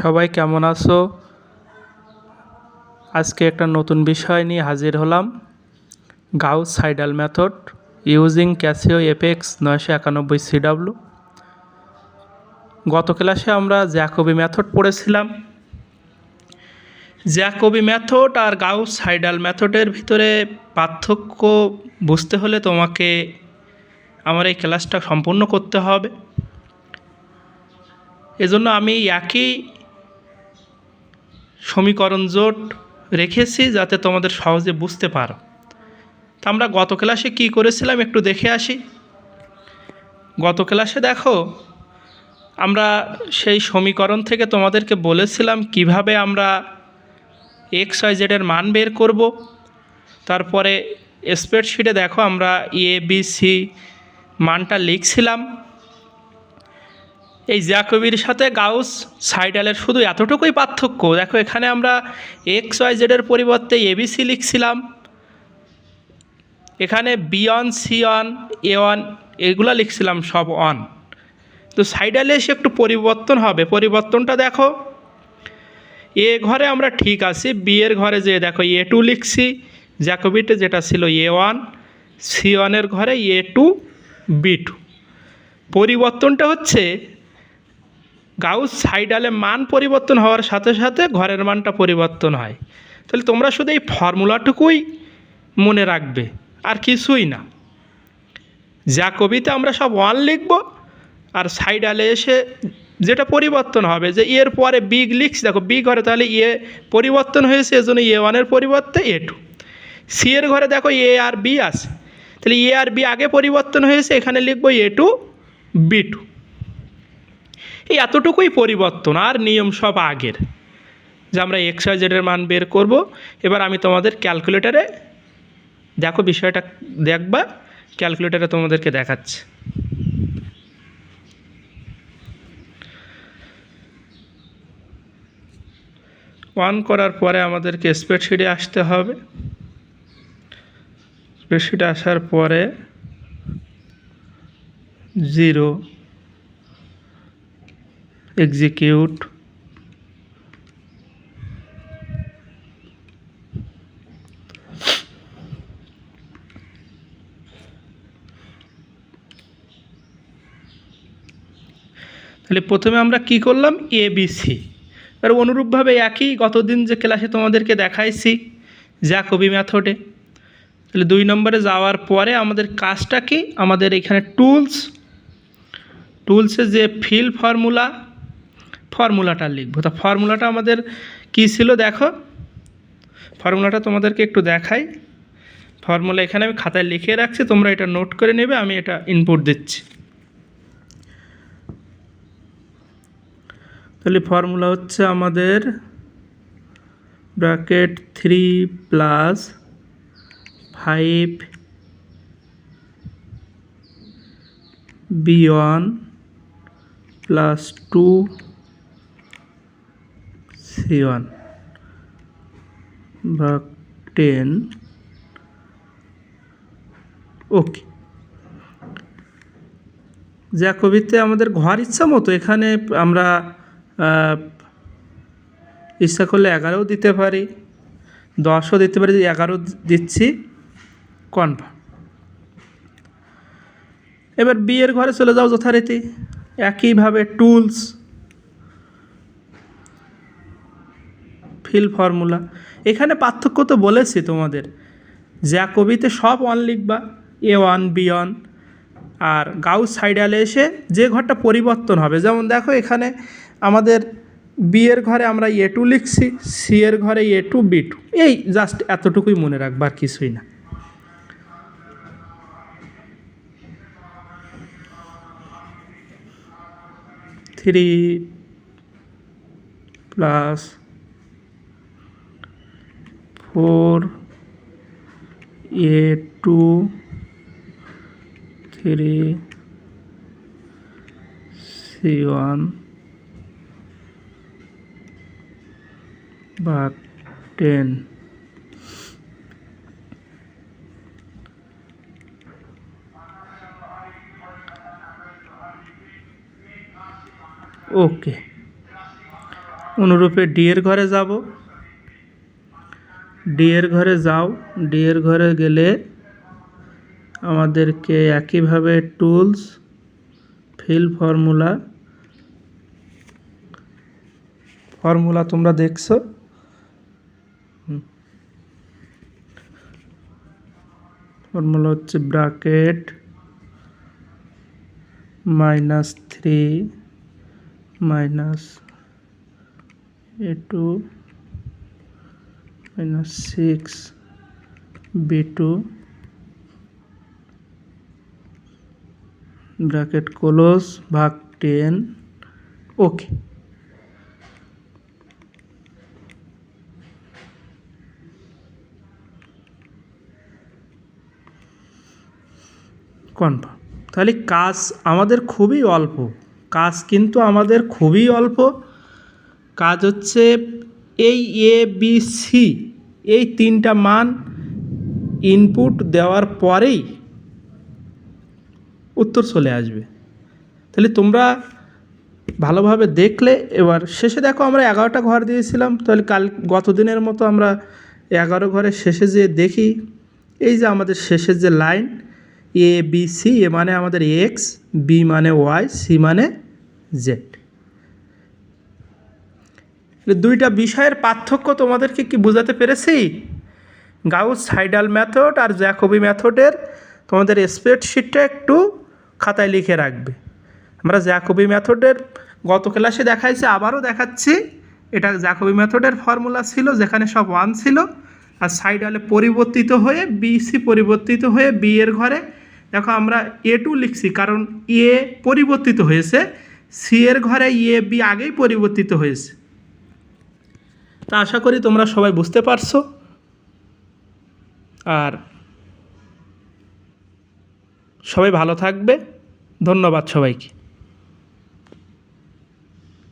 সবাই কেমন আছো? আজকে একটা নতুন বিষয় নিয়ে হাজির হলাম। Gauss Seidel method, using Casio Apex নয়শো একানব্বই সিডাব্লু গত ক্লাসে আমরা জ্যাকবি মেথড পড়েছিলাম। জ্যাকবি মেথড আর গাউস সাইডাল মেথডের ভিতরে পার্থক্য বুঝতে হলে তোমাকে আমার এই ক্লাসটা সম্পূর্ণ করতে হবে। এজন্য আমি একই সমীকরণ জোট রেখেছি যাতে তোমাদের সহজে বুঝতে পারো। তা আমরা গত ক্লাসে কী করেছিলাম একটু দেখে আসি। গত ক্লাসে দেখো, আমরা সেই সমীকরণ থেকে তোমাদেরকে বলেছিলাম কীভাবে আমরা এক্স ওয়াই জেডের মান বের করব। তারপরে স্প্রেডশিটে দেখো আমরা এ বি সি মানটা লিখছিলাম। এই জ্যাকবির সাথে গাউস সাইডালের শুধু এতটুকুই পার্থক্য। দেখো, এখানে আমরা এক্স ওয়াই জেডের পরিবর্তে এবিসি লিখছিলাম। এখানে B one, C one, A one, এগুলো লিখছিলাম সব ওয়ান। তো সাইডালে এসে একটু পরিবর্তন হবে। পরিবর্তনটা দেখো, এ ঘরে আমরা ঠিক আছি, বি এর ঘরে যে দেখো, এ টু লিখছি, জ্যাকোবিটে যেটা ছিল এ ওয়ান, সি ওয়ানের ঘরে এ টু, বি টু। পরিবর্তনটা হচ্ছে গাউস সাইডালে মান পরিবর্তন হওয়ার সাথে সাথে ঘরের মানটা পরিবর্তন হয়। তাহলে তোমরা শুধু এই ফর্মুলাটুকুই মনে রাখবে, আর কিছুই না। যা কবিতে আমরা সব ওয়ান লিখব, আর সাইডালে এসে যেটা পরিবর্তন হবে, যে এর পরে বিগ লিখছি, দেখো বি ঘরে তাহলে এ পরিবর্তন হয়েছে এজন্য এ ওয়ানের পরিবর্তে এ টু। সি এর ঘরে দেখো এ আর বি আছে, তাহলে এ আর বি আগে পরিবর্তন হয়েছে, এখানে লিখব এ টু বি টু। এই এতটুকুই পরিবর্তন, আর নিয়ম সব আগের। যে আমরা এক্স জেডের মান বের করব, এবার আমি তোমাদের ক্যালকুলেটারে দেখো বিষয়টা দেখবা ক্যালকুলেটারে তোমাদেরকে দেখাচ্ছে। ওয়ান করার পরে আমাদেরকে স্প্রেডশিটে আসতে হবে। স্প্রেডশিটে আসার পরে জিরো execute. তাহলে প্রথমে আমরা কি করলাম? এ বি আর অনুরূপভাবে একই গতদিন যে ক্লাসে তোমাদেরকে দেখাইছি জ্যাকবি মেথডে তাহলে দুই নম্বরে যাওয়ার পরে আমাদের কাজটা কি? আমাদের এখানে টুলস টুলসে যে ফিল ফর্মুলা ফর্মুলাটা লিখব। তা ফর্মুলাটা আমাদের কী ছিল দেখো? ফর্মুলাটা তোমাদেরকে একটু দেখাই। ফর্মুলা এখানে আমি খাতায় লিখে রাখছি, তোমরা এটা নোট করে নেবে, আমি এটা ইনপুট দিচ্ছি। তাহলে ফর্মুলা হচ্ছে আমাদের bracket three plus five B one plus two C one বা টেন ওকে জ্যাকবিতে আমাদের ঘর ইচ্ছা মতো, এখানে আমরা ইচ্ছা করলে এগারোও দিতে পারি, দশও দিতে পারি এগারো দিচ্ছি কনফার্ম এবার বিয়ের ঘরে চলে যাও যথারীতি। একইভাবে টুলস ফিল ফর্মুলা। এখানে পার্থক্য তো বলেছি তোমাদের। যা কবিতে সব ওয়ান লিখবা, এ ওয়ান, বি ওয়ান, আর গাউস সাইডালে এসে যে ঘরটা পরিবর্তন হবে। যেমন দেখো এখানে আমাদের বি এর ঘরে আমরা এ টু লিখছি, সি এর ঘরে এ টু, বি টু। এই জাস্ট এতটুকুই মনে রাখবার কিছুই না। Three plus four A two three C one বা টেন। ওকে। অনুরূপে ডি এর ঘরে যাব। ডি এর ঘরে যাও। ডি এর ঘরে গেলে আমাদেরকে একইভাবে টুলস, ফিল ফর্মুলা ফর্মুলা তোমরা দেখছ? ফর্মুলা হচ্ছে bracket minus three, minus A two six B two bracket close ভাগ টেন ওকে কনফার্ম তাহলে কাজ আমাদের খুবই অল্প, কাজ কিন্তু আমাদের খুবই অল্প, কাজ হচ্ছে এই এ বি সি এই তিনটা মান ইনপুট দেওয়ার পরেই উত্তর চলে আসবে। তাহলে তোমরা ভালোভাবে দেখলে, এবার শেষে দেখো আমরা এগারোটা ঘর দিয়েছিলাম, তাহলে কাল গত দিনের মতো আমরা এগারো ঘরের শেষে যে দেখি, এই যে আমাদের শেষের যে line A B C A মানে আমাদের এক্স বি মানে ওয়াই সি মানে জেড দুইটা বিষয়ের পার্থক্য তোমাদেরকে কি বোঝাতে পেরেছি? গাউস সাইডাল মেথড আর জ্যাকবি মেথডের তোমাদের স্প্রেডশিটটা একটু খাতায় লিখে রাখবে। আমরা জ্যাকবি মেথডের গত ক্লাসে দেখাইছি, আবারও দেখাচ্ছি। এটা জ্যাকবি মেথডের ফর্মুলা ছিল, যেখানে সব ওয়ান ছিল। আর সাইডালে পরিবর্তিত হয়ে বি সি পরিবর্তিত হয়ে বি এর ঘরে, দেখো আমরা এ টু লিখছি, কারণ এ পরিবর্তিত হয়েছে সি এর ঘরে এ বি আগেই পরিবর্তিত হয়েছে। তা আশা করি তোমরা সবাই বুঝতে পারছ। আর সবাই ভালো থাকবে। ধন্যবাদ সবাইকে।